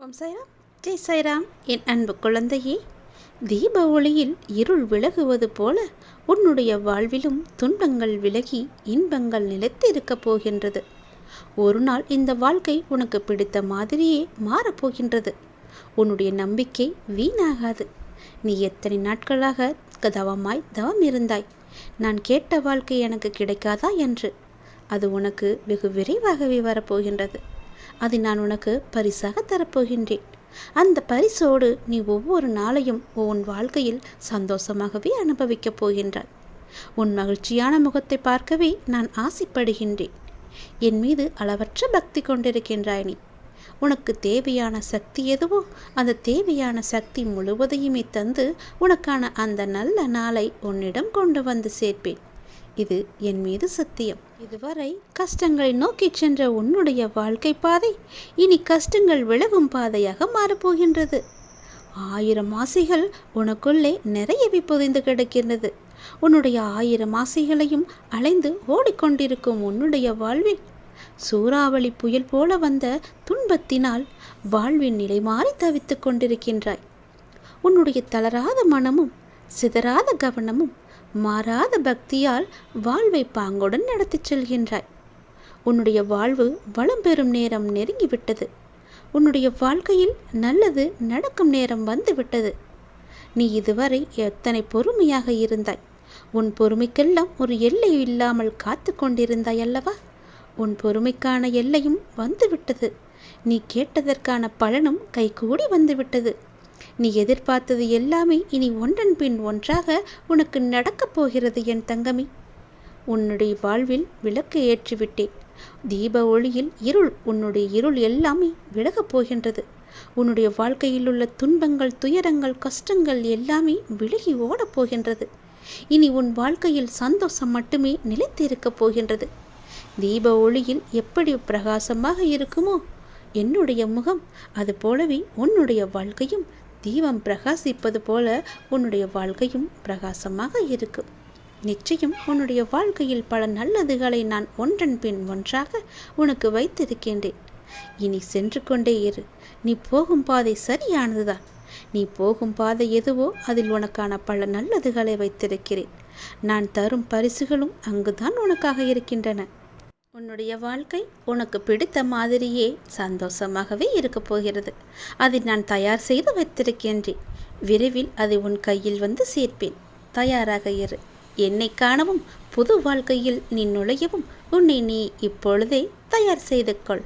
ஓம் சாய்ராம். ஜெய் சாய்ராம். என் அன்பு குழந்தையே தீப ஒளியில் இருள் விலகுவது போல உன்னுடைய வாழ்விலும் துன்பங்கள் விலகி இன்பங்கள் நிலைத்திருக்கப் போகின்றது. ஒரு நாள் இந்த வாழ்க்கை உனக்கு பிடித்த மாதிரியே மாறப்போகின்றது உன்னுடைய நம்பிக்கை வீணாகாது. நீ எத்தனை நாட்களாக தவமாய் தவம் இருந்தாய்? நான் கேட்ட வாழ்க்கை எனக்கு கிடைக்காதா என்று? அது உனக்கு வெகு விரைவாகவே வரப்போகின்றது அதை நான் உனக்கு பரிசாக தரப்போகின்றேன். அந்த பரிசோடு நீ ஒவ்வொரு நாளையும் உன் வாழ்க்கையில் சந்தோஷமாகவே அனுபவிக்கப் போகின்றாய். உன் மகிழ்ச்சியான முகத்தை பார்க்கவே நான் ஆசைப்படுகின்றேன். என் மீது அளவற்ற பக்தி கொண்டிருக்கின்றாய் நீ. உனக்கு தேவையான சக்தி எதுவோ அந்த தேவையான சக்தி முழுவதையுமே தந்து உனக்கான அந்த நல்ல நாளை உன்னிடம் கொண்டு வந்து சேர்ப்பேன். இது என் மீது சத்தியம். இதுவரை கஷ்டங்களை நோக்கி சென்ற உன்னுடைய வாழ்க்கை பாதை இனி கஷ்டங்கள் விலகும் பாதையாக மாறப்போகின்றது ஆயிரம் ஆசைகள் உனக்குள்ளே நிறையவே புதைந்து கிடக்கின்றது. உன்னுடைய ஆயிரம் ஆசைகளையும் அலைந்து ஓடிக்கொண்டிருக்கும் உன்னுடைய வாழ்வில் சூறாவளி புயல் போல வந்த துன்பத்தினால் வாழ்வின் நிலை மாறி தவித்துக் கொண்டிருக்கின்றாய். உன்னுடைய தளராத மனமும் சிதறாத கவனமும் மாறாத பக்தியால் வாழ்வை பாங்குடன் நடத்திச் செல்கின்றாய். உன்னுடைய வாழ்வு வளம் பெறும் நேரம் நெருங்கிவிட்டது. உன்னுடைய வாழ்க்கையில் நல்லது நடக்கும் நேரம் வந்துவிட்டது. நீ இதுவரை எத்தனை பொறுமையாக இருந்தாய்? உன் பொறுமைக்கெல்லாம் ஒரு எல்லை இல்லாமல் காத்து கொண்டிருந்தாய் அல்லவா? உன் பொறுமைக்கான எல்லையும் வந்துவிட்டது. நீ கேட்டதற்கான பலனும் கைகூடி வந்துவிட்டது. நீ எதிர்பார்த்தது எல்லாமே இனி ஒன்றன் பின் ஒன்றாக உனக்கு நடக்கப் போகிறது என் தங்கமி. உன்னுடைய வாழ்வில் விளக்கு ஏற்றிவிட்டேன். தீப ஒளியில் இருள் உன்னுடைய இருள் எல்லாமே விலகப் போகின்றது. உன்னுடைய வாழ்க்கையில் உள்ள துன்பங்கள் துயரங்கள் கஷ்டங்கள் எல்லாமே விலகி ஓடப் போகின்றது. இனி உன் வாழ்க்கையில் சந்தோஷம் மட்டுமே நிலைத்திருக்கப் போகின்றது. தீப ஒளியில் எப்படி பிரகாசமாக இருக்குமோ? என்னுடைய முகம் அது போலவே உன்னுடைய வாழ்க்கையும் தீபம் பிரகாசிப்பது போல உன்னுடைய வாழ்க்கையும் பிரகாசமாக இருக்கும் நிச்சயம் உன்னுடைய வாழ்க்கையில் பல நல்லதுகளை நான் ஒன்றன் பின் ஒன்றாக உனக்கு வைத்திருக்கின்றேன். இனி சென்று கொண்டே இரு. நீ போகும் பாதை சரியானதுதான். நீ போகும் பாதை எதுவோ அதில் உனக்கான பல நல்லதுகளை வைத்திருக்கிறேன். நான் தரும் பரிசுகளும் அங்குதான் உனக்காக இருக்கின்றன. உன்னுடைய வாழ்க்கை உனக்கு பிடித்த மாதிரியே சந்தோஷமாகவே இருக்கப் போகிறது. அதை நான் தயார் செய்து வைத்திருக்கின்றேன். விரைவில் அதை உன் கையில் வந்து சேர்ப்பேன். தயாராக இரு. என்னை காணவும் புது வாழ்க்கையில் நீ நுழையவும் உன்னை நீ இப்பொழுதே தயார் செய்து கொள்.